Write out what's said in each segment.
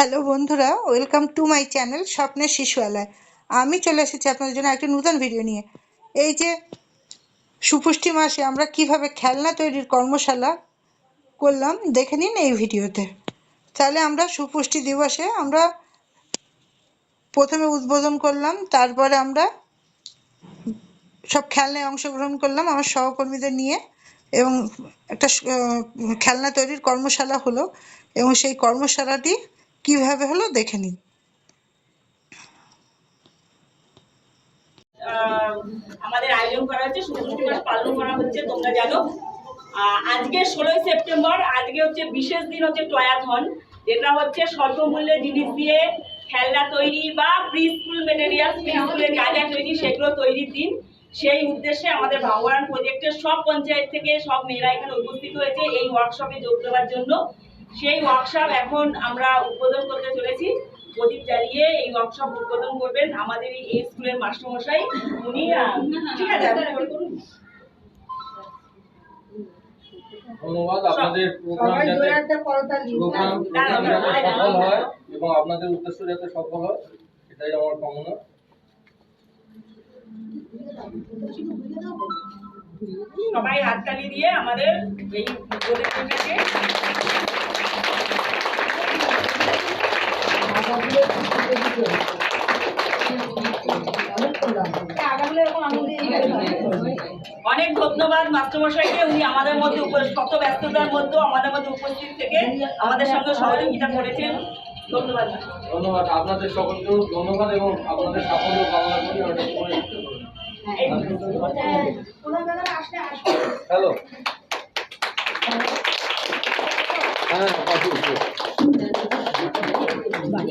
Hello বন্ধুরা, welcome to my channel স্বপ্নের শিশুয়ালয় আমি চলে এসেছি আপনাদের জন্য একটা নতুন ভিডিও নিয়ে। এই যে সুপুষ্টি মাসে আমরা কীভাবে খেলনা তৈরির কর্মশালা করলাম, দেখে নিন এই ভিডিওতে। তাহলে আমরা সুপুষ্টি দিবসে আমরা প্রথমে উদ্বোধন করলাম, তারপরে আমরা সব খেলনায় অংশগ্রহণ করলাম আমার সহকর্মীদের নিয়ে এবং একটা খেলনা তৈরির কর্মশালা হলো এবং সেই কর্মশালাটি কীভাবে হলো দেখে নিন আমাদের আয়োজন করা হচ্ছে সুপুষ্টি মাস পালন করা হচ্ছে, তোমরা জানো। আজকে ষোলোই সেপ্টেম্বর, আজকে হচ্ছে বিশেষ দিন হচ্ছে টয়াথন যেটা হচ্ছে স্বল্প মূল্যে জিনিস দিয়ে খেলনা তৈরি বা প্রি স্কুল মেটেরিয়াল যা যা তৈরি সেগুলো তৈরির দিন। সেই উদ্দেশ্যে আমাদের ভাঙ্গরান প্রজেক্টের সব পঞ্চায়েত থেকে সব মেয়েরা এখানে উপস্থিত হয়েছে, এই ওয়ার্কশপে যোগ দেওয়ার জন্য। সেই ওয়ার্কশপ এখন আমরা উদ্বোধন করতে চলেছি। প্রদীপ জ্বালিয়ে এই ওয়ার্কশপ উদ্বোধন করবেন আমাদের এই স্কুলের মাস্টারমশাই। উনি ঠিক আছে। ধন্যবাদ আপনাদের প্রোগ্রাম যাতে প্রোগ্রাম প্রোগ্রাম সফল হয় এবং আপনাদের উদ্দেশ্য যাতে সফল হয় এটাই আমার কামনা। সবাই হাততালি দিয়ে আমাদের এই প্রজেক্টটাকে অনেক ধন্যবাদ মাস্টারমশাইকে, উনি আমাদের মধ্যে কত ব্যস্ততার মধ্যেও আমাদের মধ্যে উপস্থিত থেকে আমাদের সঙ্গে সহযোগিতা করেছেন। ধন্যবাদ। ধন্যবাদ আপনাদের সকলকেও, ধন্যবাদ এবং আপনাদের সাফল্য কামনা করি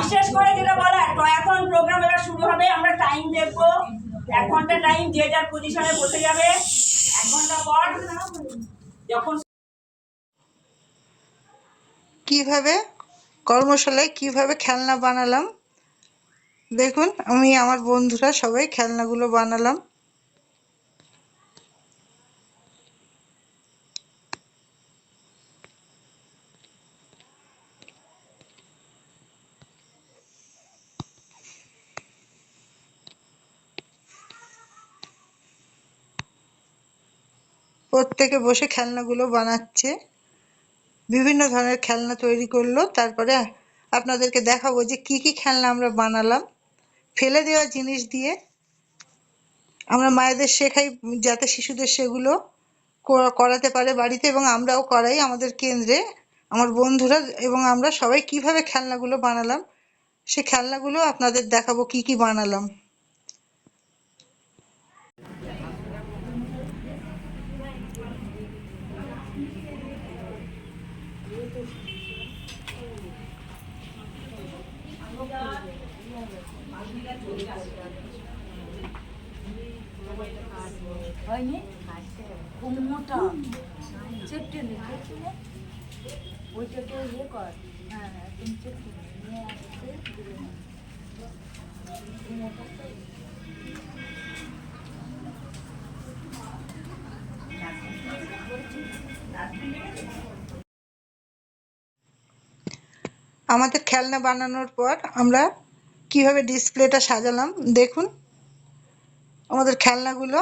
বিশেষ করে যেটা বলা এখন প্রোগ্রাম এবার শুরু হবে আমরা টাইম দেখব। এক ঘণ্টা টাইম যে যার পজিশনে বসে যাবে। এক ঘণ্টা পর যখন কীভাবে কর্মশালায় কীভাবে খেলনা বানালাম? দেখুন আমি আমার বন্ধুরা সবাই খেলনাগুলো বানালাম। প্রত্যেকে বসে খেলনাগুলো বানাচ্ছে। বিভিন্ন ধরনের খেলনা তৈরি করল। তারপরে আপনাদেরকে দেখাবো যে কি কি খেলনা আমরা বানালাম। ফেলে দেওয়া জিনিস দিয়ে আমরা মায়েদের শেখাই, যাতে শিশুদের সেগুলো করাতে পারে বাড়িতে এবং আমরাও করাই আমাদের কেন্দ্রে। আমার বন্ধুরা এবং আমরা সবাই কীভাবে খেলনাগুলো বানালাম, সে খেলনাগুলো আপনাদের দেখাবো কি কি বানালাম। ইয়ে হ্যাঁ হ্যাঁ আমাদের খেলনা বানানোর পর আমরা কীভাবে ডিসপ্লেটা সাজালাম, দেখুন। আমাদের খেলনাগুলো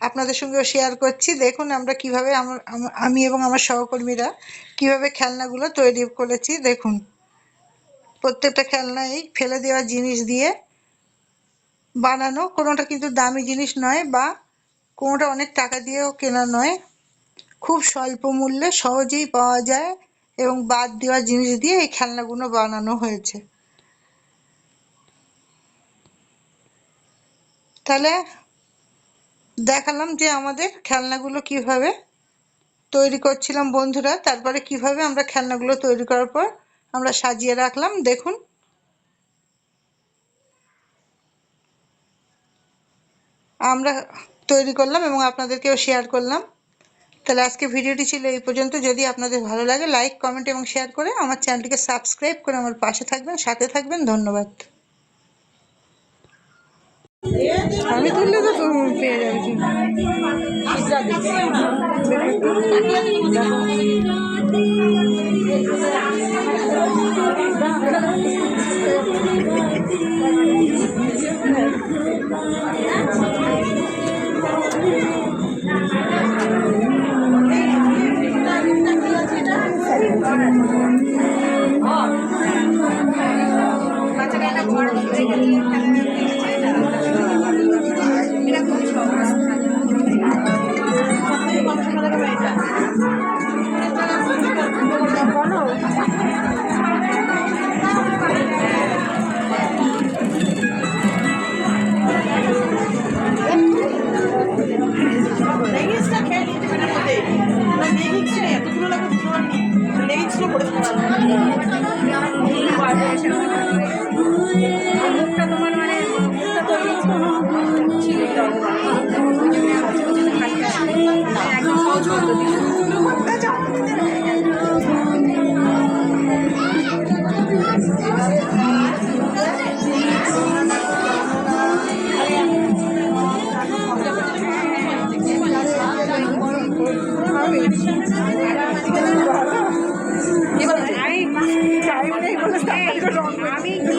আপনাদের সঙ্গেও শেয়ার করছি। দেখুন আমরা কীভাবে আমার আমি এবং আমার সহকর্মীরা কীভাবে খেলনাগুলো তৈরি করেছি, দেখুন। প্রত্যেকটা খেলনাই ফেলে দেওয়া জিনিস দিয়ে বানানো। কোনোটা কিন্তু দামি জিনিস নয় বা কোনোটা অনেক টাকা দিয়েও কেনা নয়। খুব স্বল্প মূল্যে সহজেই পাওয়া যায় এবং বাদ দেওয়া জিনিস দিয়ে এই খেলনাগুলো বানানো হয়েছে। তাহলে দেখালাম যে আমাদের খেলনাগুলো কীভাবে তৈরি করছিলাম বন্ধুরা, তারপরে কীভাবে আমরা খেলনাগুলো তৈরি করার পর আমরা সাজিয়ে রাখলাম। দেখুন। আমরা তৈরি করলাম এবং আপনাদেরকেও শেয়ার করলাম। তাহলে আজকে ভিডিওটি ছিল এই পর্যন্ত। যদি আপনাদের ভালো লাগে, লাইক, কমেন্ট এবং শেয়ার করে আমার চ্যানেলটিকে সাবস্ক্রাইব করে আমার পাশে থাকবেন, সাথে থাকবেন। ধন্যবাদ। আমি তুললে তো পেয়ে যাবে Thank লেগিংসটা আমি কি